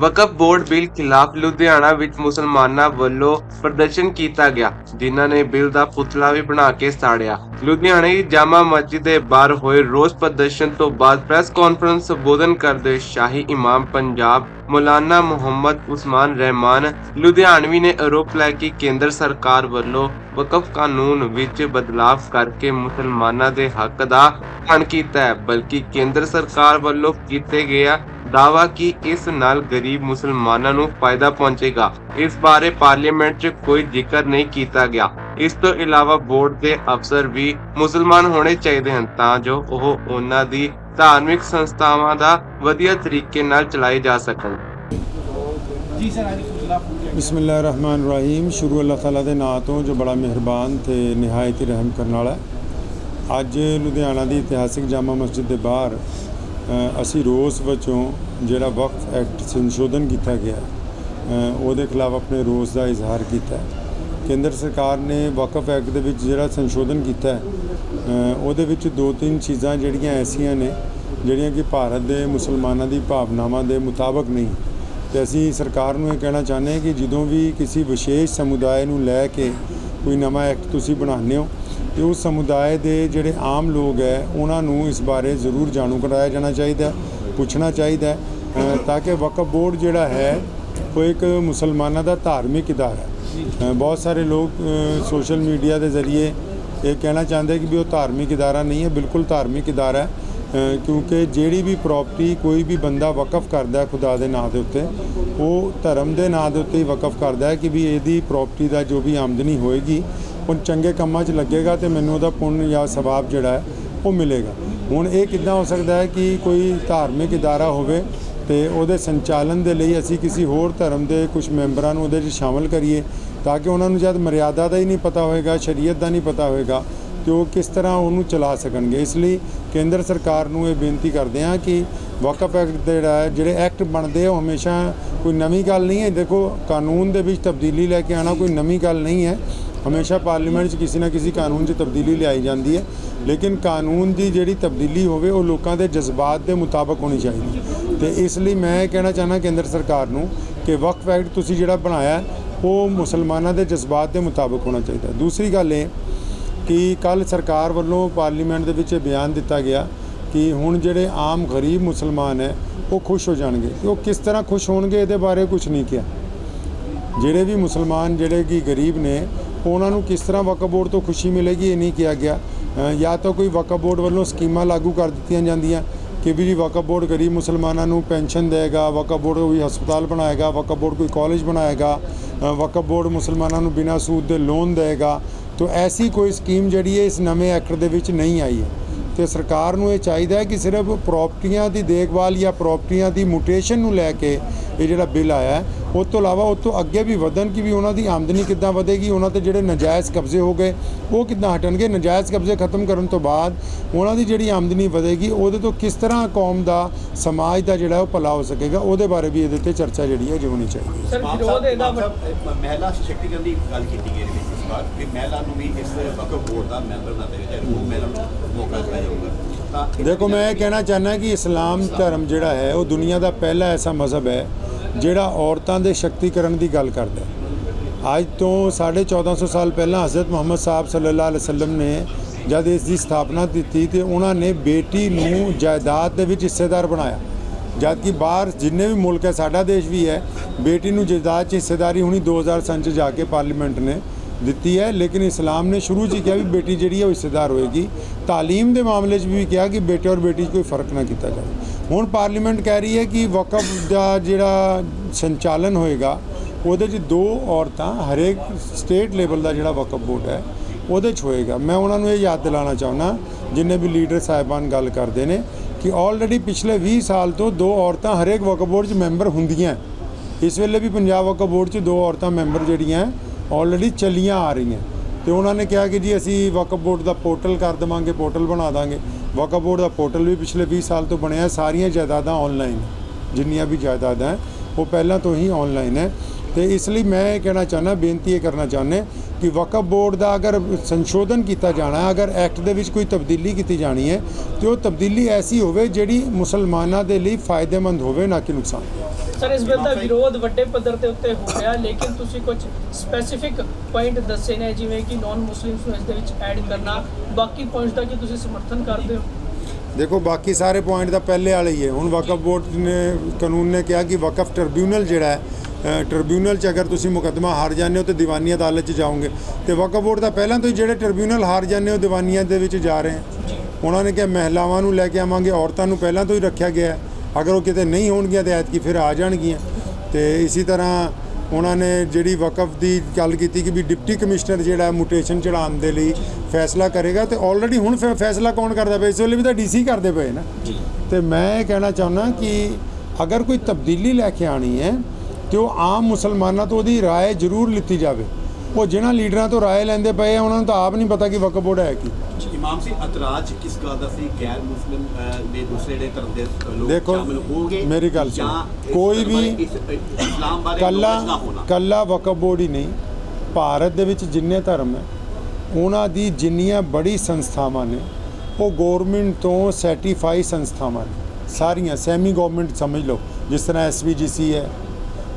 Waqf board bill ਖਿਲਾਫ ਲੁਧਿਆਣਾ ਵਿੱਚ ਮੁਸਲਮਾਨਾਂ ਵੱਲੋਂ ਪ੍ਰਦਰਸ਼ਨ ਕੀਤਾ ਗਿਆ, ਜਿਨ੍ਹਾਂ ਨੇ ਬਿੱਲ ਦਾ ਪੁਤਲਾ ਵੀ ਬਣਾ ਕੇ ਸਾੜਿਆ। ਲੁਧਿਆਣੇ ਦੀ ਜਾਮਾ ਮਸਜਿਦ ਦੇ ਬਾਹਰ ਹੋਏ ਰੋਸ ਪ੍ਰਦਰਸ਼ਨ ਤੋਂ ਬਾਅਦ ਪ੍ਰੈਸ ਕਾਨਫਰੰਸ ਸੰਬੋਧਨ ਕਰਦੇ ਸ਼ਾਹੀ ਇਮਾਮ ਪੰਜਾਬ ਮੌਲਾਨਾ ਮੁਹੰਮਦ ਉਸਮਾਨ ਰਹਿਮਾਨ, ਲੁਧਿਆਣਵੀ ਨੇ ਆਰੋਪ ਲਾਇਆ ਕਿ ਕੇਂਦਰ ਸਰਕਾਰ ਵੱਲੋਂ ਵਕਫ ਕਾਨੂੰਨ ਵਿੱਚ ਬਦਲਾਅ ਕਰਕੇ ਮੁਸਲਮਾਨਾਂ ਦੇ ਹੱਕ ਦਾ ਹਣ ਕੀਤਾ ਹੈ, ਬਲਕਿ ਕੇਂਦਰ ਸਰਕਾਰ ਵੱਲੋਂ ਕੀਤੇ ਗਿਆ ਦਾਵਾ ਕਿ ਇਸ ਨਾਲ ਗਰੀਬ ਮੁਸਲਮਾਨਾਂ ਨੂੰ ਫਾਇਦਾ ਪਹੁੰਚੇਗਾ। ਇਸ ਬਾਰੇ ਪਾਰਲੀਮੈਂਟ 'ਚ ਕੋਈ ਜ਼ਿਕਰ ਨਹੀਂ ਕੀਤਾ ਗਿਆ। ਇਸ ਤੋਂ ਇਲਾਵਾ ਬੋਰਡ ਦੇ ਅਫਸਰ ਵੀ ਮੁਸਲਮਾਨ ਹੋਣੇ ਚਾਹੀਦੇ ਹਨ ਤਾਂ ਜੋ ਉਹ ਉਹਨਾਂ ਦੀ ਧਾਰਮਿਕ ਸੰਸਥਾਵਾਂ ਦਾ ਵਧੀਆ ਤਰੀਕੇ ਨਾਲ ਚਲਾਏ ਜਾ ਸਕਣ ਜੀ ਸਰ ਅੱਜ ਬਿਸਮਿਲ੍ਲਾਹਿਰ ਰਹਿਮਾਨ ਰਹੀਮ ਸ਼ੁਰੂ ਅੱਲਾਹ ਤਾਲਾ ਦੇ ਨਾਮ ਤੋਂ ਜੋ ਬੜਾ ਮਿਹਰਬਾਨ ਤੇ ਨਿਹਾਇਤ ਹੀ ਰਹਿਮ ਕਰਨ ਵਾਲਾ। ਅੱਜ ਲੁਧਿਆਣਾ ਦੀ ਇਤਿਹਾਸਿਕ ਜਾਮਾ ਮਸਜਿਦ ਦੇ ਬਾਹਰ ਅਸੀਂ ਰੋਸ ਵਜੋਂ ਜਿਹੜਾ ਵਕਫ ਐਕਟ ਸੰਸ਼ੋਧਨ ਕੀਤਾ ਗਿਆ ਉਹਦੇ ਖਿਲਾਫ ਆਪਣੇ ਰੋਸ ਦਾ ਇਜ਼ਹਾਰ ਕੀਤਾ ਹੈ। ਕੇਂਦਰ ਸਰਕਾਰ ਨੇ ਵਕਫ ਐਕਟ ਦੇ ਵਿੱਚ ਜਿਹੜਾ ਸੰਸ਼ੋਧਨ ਕੀਤਾ ਹੈ ਉਹਦੇ ਵਿੱਚ ਦੋ ਤਿੰਨ ਚੀਜ਼ਾਂ ਜਿਹੜੀਆਂ ਐਸੀਆਂ ਨੇ, ਜਿਹੜੀਆਂ ਕਿ ਭਾਰਤ ਦੇ ਮੁਸਲਮਾਨਾਂ ਦੀ ਭਾਵਨਾਵਾਂ ਦੇ ਮੁਤਾਬਕ ਨਹੀਂ। ਤੇ ਅਸੀਂ ਸਰਕਾਰ ਨੂੰ ਇਹ ਕਹਿਣਾ ਚਾਹੁੰਦੇ ਹਾਂ ਕਿ ਜਦੋਂ ਵੀ ਕਿਸੇ ਵਿਸ਼ੇਸ਼ ਸਮੁਦਾਇ ਨੂੰ ਲੈ ਕੇ ਕੋਈ ਨਵਾਂ ਐਕਟ ਤੁਸੀਂ ਬਣਾਉਂਦੇ ਹੋ, ਤੇ ਉਸ ਸਮੁਦਾਇ ਦੇ ਜਿਹੜੇ ਆਮ ਲੋਕ ਹੈ, ਉਹਨਾਂ ਨੂੰ ਇਸ ਬਾਰੇ ਜ਼ਰੂਰ ਜਾਣੂ ਕਰਾਇਆ ਜਾਣਾ ਚਾਹੀਦਾ ਪੁੱਛਣਾ ਚਾਹੀਦਾ ਤਾਂ ਕਿ ਵਕਫ ਬੋਰਡ ਜਿਹੜਾ ਹੈ, ਉਹ ਇੱਕ ਮੁਸਲਮਾਨਾਂ ਦਾ ਧਾਰਮਿਕ ਇਦਾਰਾ ਹੈ। ਬਹੁਤ ਸਾਰੇ ਲੋਕ ਸੋਸ਼ਲ ਮੀਡੀਆ ਦੇ ਜ਼ਰੀਏ ਇਹ ਕਹਿਣਾ ਚਾਹੁੰਦੇ ਕਿ ਵੀ ਉਹ ਧਾਰਮਿਕ ਇਦਾਰਾ ਨਹੀਂ ਹੈ, ਬਿਲਕੁਲ ਧਾਰਮਿਕ ਇਦਾਰਾ ਹੈ। ਕਿਉਂਕਿ ਜਿਹੜੀ ਵੀ ਪ੍ਰਾਪਰਟੀ ਕੋਈ ਵੀ ਬੰਦਾ ਵਕਫ ਕਰਦਾ ਖੁਦਾ ਦੇ ਨਾਂ ਦੇ ਉੱਤੇ, ਉਹ ਧਰਮ ਦੇ ਨਾਂ ਦੇ ਉੱਤੇ ਹੀ ਵਕਫ ਕਰਦਾ ਹੈ ਕਿ ਵੀ ਇਹਦੀ ਪ੍ਰਾਪਰਟੀ ਦਾ ਜੋ ਵੀ ਆਮਦਨੀ ਹੋਏਗੀ ਉਹ ਚੰਗੇ ਕੰਮਾਂ 'ਚ ਲੱਗੇਗਾ ਤੇ ਮੈਨੂੰ ਉਹਦਾ ਪੁੰਨ ਜਾਂ ਸਵਾਬ ਜਿਹੜਾ ਹੈ ਉਹ ਮਿਲੇਗਾ। ਹੁਣ ਇਹ ਕਿੱਦਾਂ ਹੋ ਸਕਦਾ ਹੈ ਕਿ ਕੋਈ ਧਾਰਮਿਕ ਇਦਾਰਾ ਹੋਵੇ ਤੇ ਉਹਦੇ ਸੰਚਾਲਨ ਦੇ ਲਈ ਅਸੀਂ ਕਿਸੇ ਹੋਰ ਧਰਮ ਦੇ ਕੁਝ ਮੈਂਬਰਾਂ ਨੂੰ ਉਹਦੇ 'ਚ ਸ਼ਾਮਲ ਕਰੀਏ ਤਾਂ ਕਿ ਉਹਨਾਂ ਨੂੰ ਜਦ ਮਰਿਆਦਾ ਦਾ ਹੀ ਨਹੀਂ ਪਤਾ ਹੋਏਗਾ, ਸ਼ਰੀਅਤ ਦਾ ਨਹੀਂ ਪਤਾ ਹੋਏਗਾ, ਤੇ ਉਹ ਕਿਸ ਤਰ੍ਹਾਂ ਉਹਨੂੰ ਚਲਾ ਸਕਣਗੇ। ਇਸ ਲਈ ਕੇਂਦਰ ਸਰਕਾਰ ਨੂੰ ਇਹ ਬੇਨਤੀ ਕਰਦੇ ਹਾਂ ਕਿ ਵਕਫ ਐਕਟ ਜਿਹੜਾ ਹੈ, ਜਿਹੜੇ ਐਕਟ ਬਣਦੇ ਉਹ ਹਮੇਸ਼ਾ ਕੋਈ ਨਵੀਂ ਗੱਲ ਨਹੀਂ ਹੈ। ਦੇਖੋ, ਕਾਨੂੰਨ ਦੇ ਵਿੱਚ ਤਬਦੀਲੀ ਲੈ ਕੇ ਆਣਾ ਕੋਈ ਨਵੀਂ ਗੱਲ ਨਹੀਂ ਹੈ। ਹਮੇਸ਼ਾ ਪਾਰਲੀਮੈਂਟ 'ਚ ਕਿਸੇ ਨਾ ਕਿਸੇ ਕਾਨੂੰਨ 'ਚ ਤਬਦੀਲੀ ਲਿਆਈ ਜਾਂਦੀ ਹੈ, ਲੇਕਿਨ ਕਾਨੂੰਨ ਦੀ ਜਿਹੜੀ ਤਬਦੀਲੀ ਹੋਵੇ, ਉਹ ਲੋਕਾਂ ਦੇ ਜਜ਼ਬਾਤ ਦੇ ਮੁਤਾਬਕ ਹੋਣੀ ਚਾਹੀਦੀ ਤੇ ਇਸ ਲਈ ਮੈਂ ਇਹ ਕਹਿਣਾ ਚਾਹਨਾ ਕੇਂਦਰ ਸਰਕਾਰ ਨੂੰ ਕਿ ਵਕਫ ਐਕਟ ਤੁਸੀਂ ਜਿਹੜਾ ਬਣਾਇਆ, ਉਹ ਮੁਸਲਮਾਨਾਂ ਦੇ ਜਜ਼ਬਾਤ ਦੇ ਮੁਤਾਬਕ ਹੋਣਾ ਚਾਹੀਦਾ ਦੂਸਰੀ ਗੱਲ ਇਹ ਕਿ ਕੱਲ ਸਰਕਾਰ ਵੱਲੋਂ ਪਾਰਲੀਮੈਂਟ ਦੇ ਵਿੱਚ ਇਹ ਬਿਆਨ ਦਿੱਤਾ ਗਿਆ ਕਿ ਹੁਣ ਜਿਹੜੇ ਆਮ ਗਰੀਬ ਮੁਸਲਮਾਨ ਹੈ, ਉਹ ਖੁਸ਼ ਹੋ ਜਾਣਗੇ। ਤੇ ਉਹ ਕਿਸ ਤਰ੍ਹਾਂ ਖੁਸ਼ ਹੋਣਗੇ, ਇਹਦੇ ਬਾਰੇ ਕੁਝ ਨਹੀਂ ਕਿਹਾ। ਜਿਹੜੇ ਵੀ ਮੁਸਲਮਾਨ, ਜਿਹੜੇ ਕਿ ਗਰੀਬ ਨੇ ਉਹਨਾਂ ਨੂੰ ਕਿਸ ਤਰ੍ਹਾਂ ਵਕਫ ਬੋਰਡ ਤੋਂ ਖੁਸ਼ੀ ਮਿਲੇਗੀ ਇਹ ਨਹੀਂ ਕਿਹਾ ਗਿਆ। ਜਾਂ ਤਾਂ ਕੋਈ ਵਕਫ ਬੋਰਡ ਵੱਲੋਂ ਸਕੀਮਾਂ ਲਾਗੂ ਕਰ ਦਿੱਤੀਆਂ ਜਾਂਦੀਆਂ, ਕਿ ਵੀ ਜੀ ਵਕਫ ਬੋਰਡ ਗਰੀਬ ਮੁਸਲਮਾਨਾਂ ਨੂੰ ਪੈਨਸ਼ਨ ਦੇਗਾ ਵਕਫ ਬੋਰਡ ਕੋਈ ਹਸਪਤਾਲ ਬਣਾਏਗਾ ਵਕਫ ਬੋਰਡ ਕੋਈ ਕਾਲਜ ਬਣਾਏਗਾ ਵਕਫ ਬੋਰਡ ਮੁਸਲਮਾਨਾਂ ਨੂੰ ਬਿਨਾਂ ਸੂਦ ਦੇ ਲੋਨ ਦੇਗਾ। ਤਾਂ ਐਸੀ ਕੋਈ ਸਕੀਮ ਜਿਹੜੀ ਹੈ ਇਸ ਨਵੇਂ ਐਕਟ ਦੇ ਵਿੱਚ ਨਹੀਂ ਆਈ ਹੈ। ਤੇ ਸਰਕਾਰ ਨੂੰ ਇਹ ਚਾਹੀਦਾ ਹੈ ਕਿ ਸਿਰਫ ਪ੍ਰਾਪਰਟੀਆਂ ਦੀ ਦੇਖਭਾਲ ਜਾਂ ਪ੍ਰਾਪਰਟੀਆਂ ਦੀ ਮੁਟੇਸ਼ਨ ਨੂੰ ਲੈ ਕੇ ਇਹ ਜਿਹੜਾ ਬਿੱਲ ਆਇਆ ਹੈ ਉਹ ਤੋਂ ਇਲਾਵਾ ਉਹ ਤੋਂ ਅੱਗੇ ਵੀ ਵਧਣ ਕਿ ਵੀ ਉਹਨਾਂ ਦੀ ਆਮਦਨੀ ਕਿੱਦਾਂ ਵਧੇਗੀ ਉਹਨਾਂ ਤੇ ਜਿਹੜੇ ਨਜਾਇਜ਼ ਕਬਜ਼ੇ ਹੋ ਗਏ ਉਹ ਕਿੱਦਾਂ ਹਟਣਗੇ ਨਜਾਇਜ਼ ਕਬਜ਼ੇ ਖਤਮ ਕਰਨ ਤੋਂ ਬਾਅਦ ਉਹਨਾਂ ਦੀ ਜਿਹੜੀ ਆਮਦਨੀ ਵਧੇਗੀ ਉਹਦੇ ਤੋਂ ਕਿਸ ਤਰ੍ਹਾਂ ਕੌਮ ਦਾ ਸਮਾਜ ਦਾ ਜਿਹੜਾ ਉਹ ਭਲਾ ਹੋ ਸਕੇਗਾ ਉਹਦੇ ਬਾਰੇ ਵੀ ਇਹਦੇ ਤੇ ਚਰਚਾ ਜਿਹੜੀ ਹੈ ਜੋ ਹੋਣੀ ਚਾਹੀਦੀ ਹੈ। ਸਰ ਵਿਰੋਧ ਇਹਦਾ ਮਹਿਲਾ ਸਸ਼ਕਤੀਕਰਨ ਦੀ ਗੱਲ ਕੀਤੀ ਗਈ ਇਹਦੇ ਵਿੱਚ। ਵਾਰ ਵੀ ਮਹਿਲਾ ਨੂੰ ਵੀ ਇਸ ਵਕਫ ਬੋਰਡ ਦਾ ਮੈਂਬਰ ਨਾ ਦੇ ਜਾਏ ਉਹ ਮਹਿਲਾ ਨੂੰ ਮੌਕਾ ਦਿੱਤਾ ਜਾਊਗਾ। ਦੇਖੋ ਮੈਂ ਇਹ ਕਹਿਣਾ ਚਾਹੁੰਦਾ ਕਿ ਇਸਲਾਮ ਧਰਮ ਜਿਹੜਾ ਹੈ ਉਹ ਦੁਨੀਆ ਦਾ ਪਹਿਲਾ ਐਸਾ ਮਜ਼ਹਬ ਹੈ ਜਿਹੜਾ ਔਰਤਾਂ ਦੇ ਸ਼ਕਤੀਕਰਨ ਦੀ ਗੱਲ ਕਰਦਾ ਹੈ। ਅੱਜ ਤੋਂ 1450 ਸਾਲ ਪਹਿਲਾਂ ਹਜ਼ਰਤ ਮੁਹੰਮਦ ਸਾਹਿਬ ਸੱਲੱਲਾਹੁ ਅਲੈਹਿ ਵਸੱਲਮ ਨੇ ਜਦ ਇਸ ਦੀ ਸਥਾਪਨਾ ਕੀਤੀ ਤੇ ਉਹਨਾਂ ਨੇ ਬੇਟੀ ਨੂੰ ਜਾਇਦਾਦ ਦੇ ਵਿੱਚ ਹਿੱਸੇਦਾਰ ਬਣਾਇਆ। ਜਦ ਕਿ ਬਾਹਰ ਜਿੰਨੇ ਵੀ ਮੁਲਕ ਹੈ ਸਾਡਾ ਦੇਸ਼ ਵੀ ਹੈ ਬੇਟੀ ਨੂੰ ਜਾਇਦਾਦ 'ਚ ਹਿੱਸੇਦਾਰੀ ਹੁਣੀ 2000 ਸੰਨ 'ਚ ਜਾ ਕੇ ਪਾਰਲੀਮੈਂਟ ਨੇ। ਦਿੱਤੀ ਹੈ, ਲੇਕਿਨ ਇਸਲਾਮ ਨੇ ਸ਼ੁਰੂ 'ਚ ਹੀ ਕਿਹਾ ਵੀ ਬੇਟੀ ਜਿਹੜੀ ਹੈ ਉਹ ਹਿੱਸੇਦਾਰ ਹੋਏਗੀ। ਤਾਲੀਮ ਦੇ ਮਾਮਲੇ 'ਚ ਵੀ ਕਿਹਾ ਕਿ ਬੇਟੇ ਔਰ ਬੇਟੀ 'ਚ ਕੋਈ ਫ਼ਰਕ ਨਾ ਕੀਤਾ ਜਾਵੇ। ਹੁਣ ਪਾਰਲੀਮੈਂਟ ਕਹਿ ਰਹੀ ਹੈ ਕਿ ਵਕਫ ਦਾ ਜਿਹੜਾ ਸੰਚਾਲਨ ਹੋਏਗਾ, ਉਹਦੇ 'ਚ ਦੋ ਔਰਤਾਂ, ਹਰੇਕ ਸਟੇਟ ਲੈਵਲ ਦਾ ਜਿਹੜਾ ਵਕਫ ਬੋਰਡ ਹੈ, ਉਹਦੇ 'ਚ ਹੋਏਗਾ। ਮੈਂ ਉਹਨਾਂ ਨੂੰ ਇਹ ਯਾਦ ਦਿਲਾਉਣਾ ਚਾਹੁੰਦਾ, ਜਿੰਨੇ ਵੀ ਲੀਡਰ ਸਾਹਿਬਾਨ ਗੱਲ ਕਰਦੇ ਨੇ, ਕਿ ਆਲਰੇਡੀ ਪਿਛਲੇ 20 ਸਾਲ ਤੋਂ ਦੋ ਔਰਤਾਂ ਹਰੇਕ ਵਕਫ ਬੋਰਡ 'ਚ ਮੈਂਬਰ ਹੁੰਦੀਆਂ। ਇਸ ਵੇਲੇ ਵੀ ਪੰਜਾਬ ਵਕਫ ਬੋਰਡ 'ਚ ਦੋ ਔਰਤਾਂ ਮੈਂਬਰ ਜਿਹੜੀਆਂ ਆਲਰੇਡੀ ਚੱਲੀਆਂ ਆ ਰਹੀਆਂ। ਤੇ ਉਹਨਾਂ ਨੇ ਕਿਹਾ ਕਿ ਜੀ ਅਸੀਂ ਵਕਫ ਬੋਰਡ ਦਾ ਪੋਰਟਲ ਕਰ ਦੇਵਾਂਗੇ, ਪੋਰਟਲ ਬਣਾ ਦਾਂਗੇ। ਵਕਫ ਬੋਰਡ ਦਾ ਪੋਰਟਲ ਵੀ ਪਿਛਲੇ 20 ਸਾਲ ਤੋਂ ਬਣਿਆ ਸਾਰੀਆਂ ਜਾਇਦਾਦਾਂ ਆਨਲਾਈਨ ਜਿੰਨੀਆਂ ਵੀ ਜਾਇਦਾਦਾਂ ਉਹ ਪਹਿਲਾਂ ਤੋਂ ਹੀ ਆਨਲਾਈਨ ਹੈ। ਤੇ ਇਸ ਲਈ ਮੈਂ ਇਹ ਕਹਿਣਾ ਚਾਹੁੰਦਾ, ਬੇਨਤੀ ਇਹ ਕਰਨਾ ਚਾਹੁੰਦੇ ਕਿ ਵਕਫ ਬੋਰਡ ਦਾ ਅਗਰ ਸੰਸ਼ੋਧਨ ਕੀਤਾ ਜਾਣਾ ਅਗਰ ਐਕਟ ਦੇ ਵਿੱਚ ਕੋਈ ਤਬਦੀਲੀ ਕੀਤੀ ਜਾਣੀ ਹੈ, ਤੇ ਉਹ ਤਬਦੀਲੀ ਐਸੀ ਹੋਵੇ ਜਿਹੜੀ ਮੁਸਲਮਾਨਾਂ ਦੇ ਲਈ ਫਾਇਦੇਮੰਦ ਹੋਵੇ, ਨਾ ਕਿ ਨੁਕਸਾਨ ਸਰ ਇਸ ਬਿੱਲ ਦਾ ਵਿਰੋਧ ਵੱਡੇ ਪੱਧਰ ਦੇ ਉੱਤੇ ਹੋ ਰਿਹਾ ਲੇਕਿਨ ਤੁਸੀਂ ਕੁਝ ਸਪੈਸੀਫਿਕ ਪੁਆਇੰਟ ਦੱਸੇ ਨੇ ਜਿਵੇਂ ਕਿ ਨਾਨ ਮੁਸਲਿਮਸ ਨੂੰ ਇਸ ਦੇ ਵਿੱਚ ਐਡ ਕਰਨਾ। ਬਾਕੀ ਪੁਆਇੰਟਸ ਦਾ ਕੀ ਤੁਸੀਂ ਸਮਰਥਨ ਕਰਦੇ ਹੋ? ਦੇਖੋ ਬਾਕੀ ਸਾਰੇ ਪੁਆਇੰਟ ਤਾਂ ਪਹਿਲੇ ਵਾਲੇ ਹੀ ਹੈ। ਹੁਣ ਵਕਫ ਬੋਰਡ ਨੇ ਕਾਨੂੰਨ ਨੇ ਕਿਹਾ ਕਿ ਵਕਫ ਟ੍ਰਿਬਿਊਨਲ ਜਿਹੜਾ ਹੈ ਟ੍ਰਿਬਿਊਨਲ 'ਚ ਅਗਰ ਤੁਸੀਂ ਮੁਕੱਦਮਾ ਹਾਰ ਜਾਂਦੇ ਹੋ ਤੇ ਦੀਵਾਨੀ ਅਦਾਲਤ 'ਚ ਜਾਓਗੇ। ਤੇ ਵਕਫ ਬੋਰਡ ਤਾਂ ਪਹਿਲਾਂ ਤੋਂ ਹੀ ਜਿਹੜੇ ਟ੍ਰਿਬਿਊਨਲ ਹਾਰ ਜਾਂਦੇ ਹੋ ਦੀਵਾਨੀਆਂ ਦੇ ਵਿੱਚ ਜਾ ਰਹੇ ਹੈ। ਉਹਨਾਂ ਨੇ ਕਿਹਾ ਮਹਿਲਾਵਾਂ ਨੂੰ ਲੈ ਕੇ ਆਵਾਂਗੇ ਔਰਤਾਂ ਨੂੰ ਪਹਿਲਾਂ ਤੋਂ ਹੀ ਰੱਖਿਆ ਗਿਆ ਹੈ। ਅਗਰ ਉਹ ਕਿਤੇ ਨਹੀਂ ਹੋਣਗੀਆਂ ਤੇ ਐਤਕੀ ਫਿਰ ਆ ਜਾਣਗੀਆਂ ਤੇ ਇਸੇ ਤਰ੍ਹਾਂ ਉਹਨਾਂ ਨੇ ਜਿਹੜੀ ਵਕਫ ਦੀ ਗੱਲ ਕੀਤੀ ਕਿ ਵੀ ਡਿਪਟੀ ਕਮਿਸ਼ਨਰ ਜਿਹੜਾ ਹੈ ਮੁਟੇਸ਼ਨ ਚੜਾਉਣ ਦੇ ਲਈ ਫੈਸਲਾ ਕਰੇਗਾ ਤੇ ਆਲਰੇਡੀ ਹੁਣ ਫੈ- ਫੈਸਲਾ ਕੌਣ ਕਰਦਾ ਪਿਆ ਇਸ ਵੇਲੇ ਵੀ ਤਾਂ ਡੀਸੀ ਕਰਦੇ ਪਏ ਨਾ ਤੇ ਮੈਂ ਇਹ ਕਹਿਣਾ ਚਾਹੁੰਦਾ ਕਿ ਅਗਰ ਕੋਈ ਤਬਦੀਲੀ ਲੈ ਕੇ ਆਣੀ ਹੈ ਤੇ ਉਹ ਆਮ ਮੁਸਲਮਾਨਾਂ ਤੋਂ ਉਹਦੀ رائے ਜ਼ਰੂਰ ਲਿੱਤੀ ਜਾਵੇ ਉਹ ਜਿਹਨਾਂ ਲੀਡਰਾਂ ਤੋਂ ਰਾਏ ਲੈਂਦੇ ਪਏ ਆ ਉਹਨਾਂ ਨੂੰ ਤਾਂ ਆਪ ਨਹੀਂ ਪਤਾ ਕਿ ਵਕਫ ਬੋਰਡ ਹੈ ਕੀ। ਇਮਾਮ ਸੀ ਅਤਰਾਜ ਕਿਸ ਗੱਲ ਦਾ ਸੀ? ਗੈਰ ਮੁਸਲਮ ਦੇ ਦੂਸਰੇ ਜਿਹੜੇ ਧਰਮ ਦੇ ਲੋਕ ਸ਼ਾਮਲ ਮੇਰੀ ਗੱਲ ਸੁਣ। ਕੋਈ ਵੀ ਇਸਲਾਮ ਬਾਰੇ ਕੱਲਾ ਕੱਲਾ ਵਕਫ ਬੋਰਡ ਹੀ ਨਹੀਂ। ਭਾਰਤ ਦੇ ਵਿੱਚ ਜਿੰਨੇ ਧਰਮ ਹੈ ਉਹਨਾਂ ਦੀ ਜਿੰਨੀਆਂ ਬੜੀ ਸੰਸਥਾਵਾਂ ਨੇ ਉਹ ਗਵਰਨਮੈਂਟ ਤੋਂ ਸਰਟੀਫਾਈ ਸੰਸਥਾਵਾਂ ਨੇ। ਸਾਰੀਆਂ ਸੈਮੀ ਗਵਰਨਮੈਂਟ ਸਮਝ ਲਓ ਜਿਸ ਤਰ੍ਹਾਂ ਐਸਵੀਜੀਸੀ ਹੈ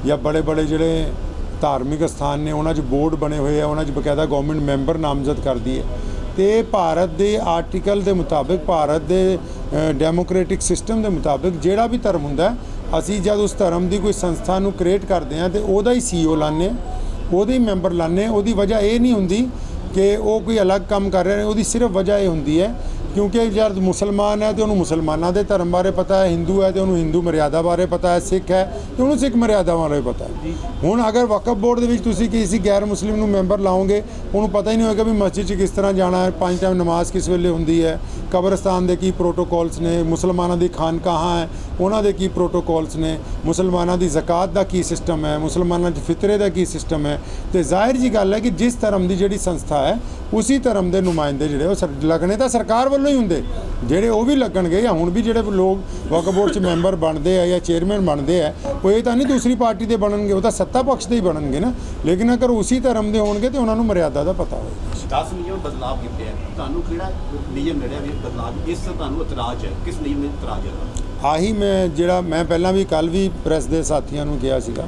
ਜਾਂ ਬੜੇ ਬੜੇ ਜਿਹੜੇ ਧਾਰਮਿਕ ਸਥਾਨ ਨੇ ਉਹਨਾਂ 'ਚ ਬੋਰਡ ਬਣੇ ਹੋਏ ਆ, ਉਹਨਾਂ 'ਚ ਬਕਾਇਦਾ ਗਵਰਨਮੈਂਟ ਮੈਂਬਰ ਨਾਮਜ਼ਦ ਕਰਦੀ ਹੈ ਤੇ ਭਾਰਤ ਦੇ ਆਰਟੀਕਲ ਦੇ ਮੁਤਾਬਿਕ, ਭਾਰਤ ਦੇ ਡੈਮੋਕ੍ਰੈਟਿਕ ਸਿਸਟਮ ਦੇ ਮੁਤਾਬਿਕ ਜਿਹੜਾ ਵੀ ਧਰਮ ਹੁੰਦਾ, ਅਸੀਂ ਜਦ ਉਸ ਧਰਮ ਦੀ ਕੋਈ ਸੰਸਥਾ ਨੂੰ ਕ੍ਰੀਏਟ ਕਰਦੇ ਹਾਂ ਤੇ ਉਹਦਾ ਹੀ ਸੀਈਓ ਲਾਣੇ ਉਹਦੇ ਹੀ ਮੈਂਬਰ ਲਾਣੇ ਉਹਦੀ ਵਜ੍ਹਾ ਇਹ ਨਹੀਂ ਹੁੰਦੀ ਕਿ ਉਹ ਕੋਈ ਅਲੱਗ ਕੰਮ ਕਰ ਰਿਹਾ, ਉਹਦੀ ਸਿਰਫ ਵਜ੍ਹਾ ਇਹ ਹੁੰਦੀ ਹੈ ਕਿਉਂਕਿ ਜਦ ਮੁਸਲਮਾਨ ਹੈ ਤੇ ਉਹਨੂੰ ਮੁਸਲਮਾਨਾਂ ਦੇ ਧਰਮ ਬਾਰੇ ਪਤਾ ਹੈ, ਹਿੰਦੂ ਹੈ ਤੇ ਉਹਨੂੰ ਹਿੰਦੂ ਮਰਿਆਦਾ ਬਾਰੇ ਪਤਾ ਹੈ, ਸਿੱਖ ਹੈ ਤੇ ਉਹਨੂੰ ਸਿੱਖ ਮਰਿਆਦਾ ਬਾਰੇ ਪਤਾ ਹੈ। ਹੁਣ ਅਗਰ ਵਕਫ ਬੋਰਡ ਦੇ ਵਿੱਚ ਤੁਸੀਂ ਕਿਸੇ ਗੈਰ ਮੁਸਲਿਮ ਨੂੰ ਮੈਂਬਰ ਲਾਓਗੇ, ਉਹਨੂੰ ਪਤਾ ਹੀ ਨਹੀਂ ਹੋਏਗਾ ਵੀ ਮਸਜਿਦ 'ਚ ਕਿਸ ਤਰ੍ਹਾਂ ਜਾਣਾ ਹੈ, ਪੰਜ ਟਾਈਮ ਨਮਾਜ਼ ਕਿਸ ਵੇਲੇ ਹੁੰਦੀ ਹੈ, ਕਬਰਸਤਾਨ ਦੇ ਕੀ ਪ੍ਰੋਟੋਕੋਲਸ ਨੇ, ਮੁਸਲਮਾਨਾਂ ਦੀ ਖਾਨਕਾਹਾਂ ਹੈ, ਉਹਨਾਂ ਦੇ ਕੀ ਪ੍ਰੋਟੋਕੋਲਸ ਨੇ, ਮੁਸਲਮਾਨਾਂ ਦੀ ਜ਼ਕਾਤ ਦਾ ਕੀ ਸਿਸਟਮ ਹੈ, ਮੁਸਲਮਾਨਾਂ 'ਚ ਫਿਤਰੇ ਦਾ ਕੀ ਸਿਸਟਮ ਹੈ, ਤੇ ਜ਼ਾਹਿਰ ਜੀ ਗੱਲ ਹੈ ਕਿ ਜਿਸ ਧਰਮ ਦੀ ਜਿਹੜੀ ਸੰਸਥਾ ਹੈ, ਉਸੇ ਧਰਮ ਦੇ ਨੁਮਾਇੰਦੇ ਜਿਹੜੇ ਉਹ ਲੱਗਣੇ ਤਾਂ ਸਰਕਾਰ ਵੱਲੋਂ ਹੀ ਹੁੰਦੇ। ਜਿਹੜੇ ਉਹ ਵੀ ਲੱਗਣਗੇ ਜਾਂ ਹੁਣ ਵੀ ਜਿਹੜੇ ਲੋਕ ਵਕਫ ਬੋਰਡ 'ਚ ਮੈਂਬਰ ਬਣਦੇ ਆ ਜਾਂ ਚੇਅਰਮੈਨ ਬਣਦੇ ਆ ਉਹ ਇਹ ਤਾਂ ਨਹੀਂ ਦੂਸਰੀ ਪਾਰਟੀ ਦੇ ਬਣਨਗੇ ਉਹ ਤਾਂ ਸੱਤਾ ਪਕਸ਼ ਦੇ ਹੀ ਬਣਨਗੇ ਨਾ। ਲੇਕਿਨ ਅਗਰ ਉਸੇ ਧਰਮ ਦੇ ਹੋਣਗੇ ਤੇ ਉਹਨਾਂ ਨੂੰ ਮਰਿਆਦਾ ਦਾ ਪਤਾ ਹੋਵੇ 10 ਨਿਯਮ ਬਦਲਾਅ ਕੀਤੇ ਹੈ ਤੁਹਾਨੂੰ ਕਿਹੜਾ ਨਿਯਮ ਮਿਲਿਆ ਵੀ ਬਦਲਾਅ ਇਸ ਤੋਂ ਤੁਹਾਨੂੰ ਇਤਰਾਜ਼ ਹੈ? ਕਿਸ ਨਿਯਮ ਨੂੰ ਇਤਰਾਜ਼ ਹੈ? ਆਹੀ ਮੈਂ ਜਿਹੜਾ ਮੈਂ ਪਹਿਲਾਂ ਵੀ ਕੱਲ ਵੀ ਪ੍ਰੈਸ ਦੇ ਸਾਥੀਆਂ ਨੂੰ ਕਿਹਾ ਸੀਗਾ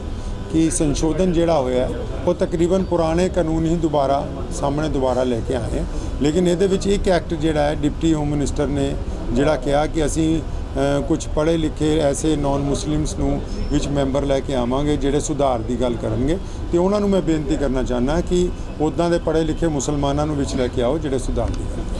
ਕਿ ਸੰਸ਼ੋਧਨ ਜਿਹੜਾ ਹੋਇਆ ਉਹ ਤਕਰੀਬਨ ਪੁਰਾਣੇ ਕਾਨੂੰਨ ਹੀ ਦੁਬਾਰਾ ਸਾਹਮਣੇ ਦੁਬਾਰਾ ਲੈ ਕੇ ਆਏ ਹੈ ਲੇਕਿਨ ਇਹਦੇ ਵਿੱਚ ਇੱਕ ਐਕਟ ਜਿਹੜਾ ਹੈ, ਡਿਪਟੀ ਹੋਮ ਮਿਨਿਸਟਰ ਨੇ ਜਿਹੜਾ ਕਿਹਾ ਕਿ ਅਸੀਂ ਕੁਝ ਪੜ੍ਹੇ ਲਿਖੇ ਐਸੇ ਨਾਨ ਮੁਸਲਿਮਸ ਨੂੰ ਵਿੱਚ ਮੈਂਬਰ ਲੈ ਕੇ ਆਵਾਂਗੇ ਜਿਹੜੇ ਸੁਧਾਰ ਦੀ ਗੱਲ ਕਰਨਗੇ। ਤੇ ਉਹਨਾਂ ਨੂੰ ਮੈਂ ਬੇਨਤੀ ਕਰਨਾ ਚਾਹੁੰਦਾ ਕਿ ਉੱਦਾਂ ਦੇ ਪੜ੍ਹੇ ਲਿਖੇ ਮੁਸਲਮਾਨਾਂ ਨੂੰ ਵਿੱਚ ਲੈ ਕੇ ਆਓ ਜਿਹੜੇ ਸੁਧਾਰ ਦੀ ਗੱਲ